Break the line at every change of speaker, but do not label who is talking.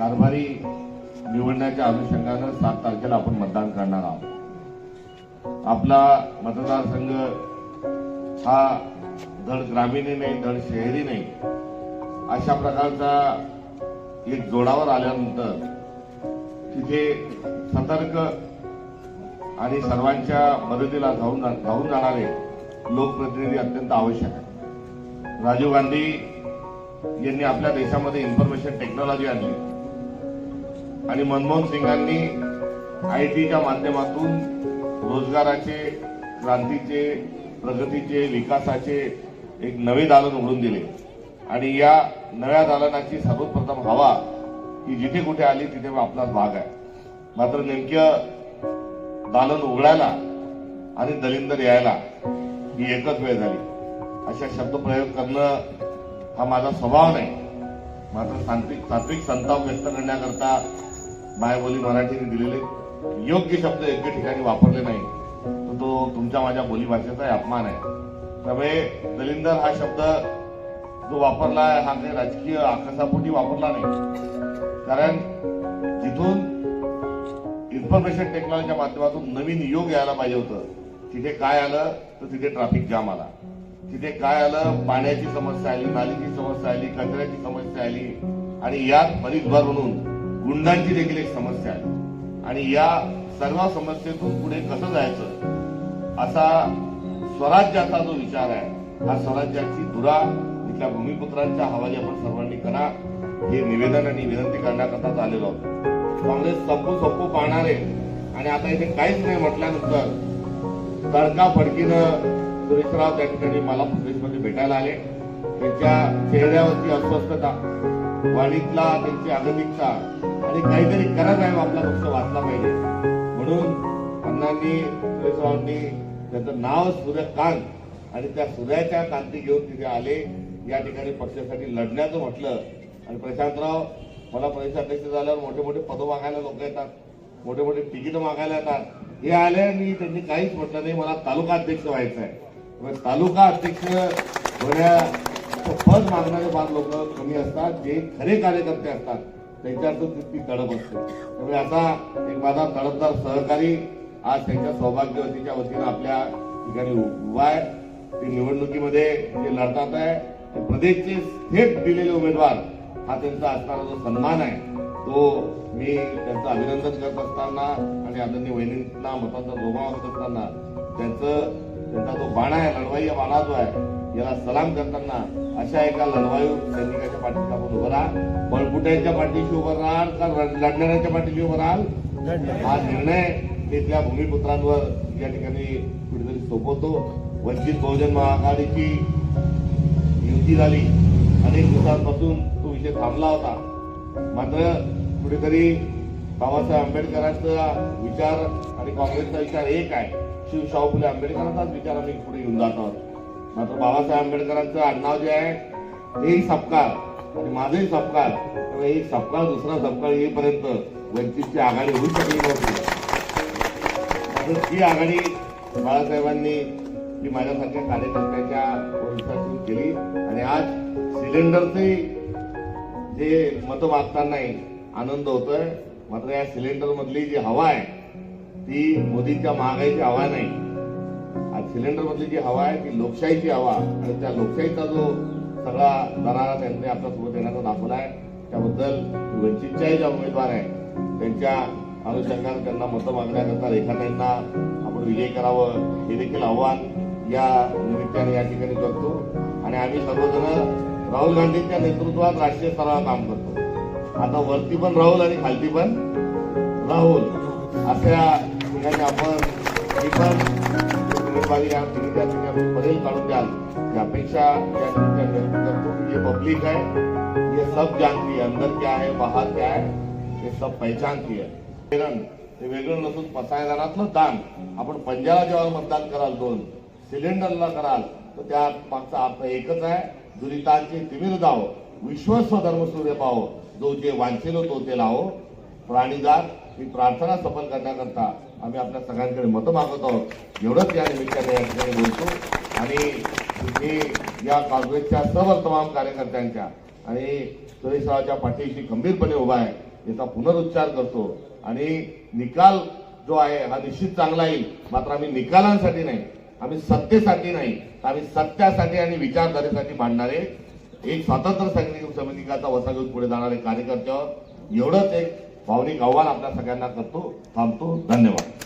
कारभारी निवडण्याच्या अनुषंगानं सात तारखेला आपण मतदान करणार आहोत. आपला मतदारसंघ हा धड ग्रामीणही नाही धड शहरी नाही अशा प्रकारचा एक जोडावर आल्यानंतर तिथे सतर्क आणि सर्वांच्या मदतीला धावून धावून जाणारे लोकप्रतिनिधी अत्यंत आवश्यक आहे राजीव गांधी यांनी आपल्या देशामध्ये इन्फॉर्मेशन टेक्नॉलॉजी आणली. आणि मनमोहन सिंगांनी आय टीच्या माध्यमातून रोजगाराचे क्रांतीचे प्रगतीचे विकासाचे एक नवे दालन उघडून दिले. आणि या नव्या दालनाची सर्वप्रथम हवा ही जिथे कुठे आली तिथे आपलाच भाग आहे. मात्र नेमकं दालन उघडायला आणि दलिंदर यायला ही एकच वेळ झाली. अशा शब्दप्रयोग करणं हा माझा स्वभाव नाही. मात्र सात्विक सात्विक संताप व्यक्त करण्याकरता मायबोली मराठीने दिलेले योग्य शब्द योग्य ठिकाणी वापरले नाही तर तो तुमच्या माझ्या बोलीभाषेचा अपमान आहे. त्यामुळे दलिंदर हा शब्द जो वापरला आहे हा काही राजकीय आकसापोटी वापरला नाही. कारण जिथून इन्फॉर्मेशन टेक्नॉलॉजीच्या माध्यमातून नवीन योग यायला पाहिजे होतं तिथे काय आलं तर तिथे ट्रॅफिक जाम आला. तिथे काय आलं पाण्याची समस्या आली नालीची समस्या आली कचऱ्याची समस्या आली आणि यात भर म्हणून गुंडांची देखील एक समस्या आहे. आणि या सर्व समस्येतून पुढे कसं जायचं? असा स्वराज्याचा जो विचार आहे हा स्वराज्याची धुरा इथल्या भूमिपुत्रांच्या हवाली आपण सर्वांनी करा. हे निवेदन आणि विनंती करण्याकरताच आलेलो आहोत. काँग्रेस संपू संपू पाहणारे आणि आता इथे काहीच नाही म्हटल्यानंतर तडका फडकीनं सुरेशराव त्या ठिकाणी मला प्रदेशमध्ये भेटायला आले. त्यांच्या चेहऱ्यावरती अस्वस्थता. वाणीतला त्यांची अगतिकता आणि काहीतरी करत आहे आपला पक्ष वाचला पाहिजे. म्हणून अण्णांनी सुरेशरावांनी त्याचं नाव सूर्यकांत आणि त्या सूर्याच्या कांती घेऊन तिथे आले. या ठिकाणी पक्षासाठी लढण्याचं म्हटलं. आणि प्रशांतराव मला प्रदेशाध्यक्ष झाल्यावर मोठे मोठे पद मागायला लोक येतात. मोठे मोठे तिकीटं मागायला येतात. हे आले आणि त्यांनी काहीच म्हटलं नाही. मला तालुका अध्यक्ष व्हायचं आहे तालुका अध्यक्ष होण्याचं पद मागणारे फार लोक कमी असतात जे खरे कार्यकर्ते असतात त्यांच्यातच ती तडप असते. त्यामुळे आता एक माझा तडपदार सहकारी आज त्यांच्या सौभाग्यवतीच्या वतीनं आपल्या ठिकाणी उभा आहे. ते निवडणुकीमध्ये जे लढतात आहे प्रदेशचे थेट दिलेले उमेदवार हा त्यांचा असणारा जो सन्मान आहे तो मी त्यांचं अभिनंदन करत असताना आणि आदरणीय वहिनींना मतांचा जोमा करत असताना त्यांचं त्यांचा जो बाणा आहे लढवाई बाणा जो आहे याला सलाम करताना अशा एका लढवायू सैनिकाच्या पाठीशी आपण उभं राहा. बळपुट्यांच्या पाठीशी उभं राहाल का लढणाऱ्यांच्या पाठीशी उभं राहाल? हा निर्णय तिथल्या भूमिपुत्रांवर या ठिकाणी कुठेतरी सोपवतो. वंचित बहुजन महाआघाडीची युती झाली. अनेक दिवसांपासून तो विषय थांबला होता. मात्र कुठेतरी बाबासाहेब आंबेडकरांचा विचार आणि काँग्रेसचा विचार एक आहे. शिव शाहू फुले आंबेडकरांचाच विचार आम्ही पुढे घेऊन जात आहोत. मात्र बाबासाहेब आंबेडकरांचं आडनाव जे आहे तेही सपकाळ. आणि माझंही सपकाळ. त्यामुळे एक सपकाळ दुसरा सपकाळ येईपर्यंत वंचितची आघाडी होऊ शकली नव्हती. मात्र ती आघाडी बाळासाहेबांनी ही माझ्यासारख्या कार्यकर्त्याच्या वरिष्ठातून केली. आणि आज सिलेंडरचे जे मतं मागतानाही आनंद होतोय. मात्र या सिलेंडरमधली जी हवा आहे ती मोदींच्या महागाईची हवा नाही. आज सिलेंडर मधली जी हवा आहे ती लोकशाहीची हवा आणि त्या लोकशाहीचा जो सगळा दरारा त्यांनी आपल्यासोबत येण्याचा दाखवला आहे त्याबद्दल वंचितच्याही ज्या उमेदवार आहेत त्यांच्या अनुषंगाने त्यांना मतं मागण्याकरता रेखाताईंना आपण विजय करावं हे देखील आव्हान या निमित्ताने या ठिकाणी करतो. आणि आम्ही सर्वजण राहुल गांधींच्या नेतृत्वात राष्ट्रीय स्तरावर काम करतो. आता वरती पण राहुल आणि खालती पण राहुल अशा ठिकाणी आपण ही या तिन्ही ठिकाणी पडेल काढून द्याल ही अपेक्षा या करतो ये पब्लिक है ये सब जानती है अंदर क्या है बाहर क्या है हे सब पहचानती है ते वेगळं नसून पसायदानातलं दान आपण पंजाला जेव्हा मतदान कराल दोन सिलेंडरला कराल तर त्या मागचा अर्थ एकच आहे दुरितांचे तिमिर जावो विश्वस्व धर्मसूर्य पाहो जो जे वांछेलो तो ते लावो प्राणीदार ही प्रार्थना सफल करण्याकरता आम्ही आपल्या सगळ्यांकडे मतं मागत आहोत. एवढंच या निमित्ताने या ठिकाणी बोलतो. आणि मी या काँग्रेसच्या सर्व तमाम कार्यकर्त्यांच्या आणि सुरेशरावच्या पाठीशी गंभीरपणे उभा आहे याचा पुनरुच्चार करतो. आणि निकाल जो आहे हा निश्चित चांगला येईल. मात्र आम्ही निकालांसाठी नाही. आम्ही सत्तेसाठी नाही. तर आम्ही सत्यासाठी आणि विचारधारेसाठी मांडणारे एक स्वातंत्र्य सैनिक समितिकाचा वसा घेऊन पुढे जाणारे कार्यकर्त्यावर एवढंच एक भावनिक आव्हान आपल्या सगळ्यांना करतो थांबतो. धन्यवाद.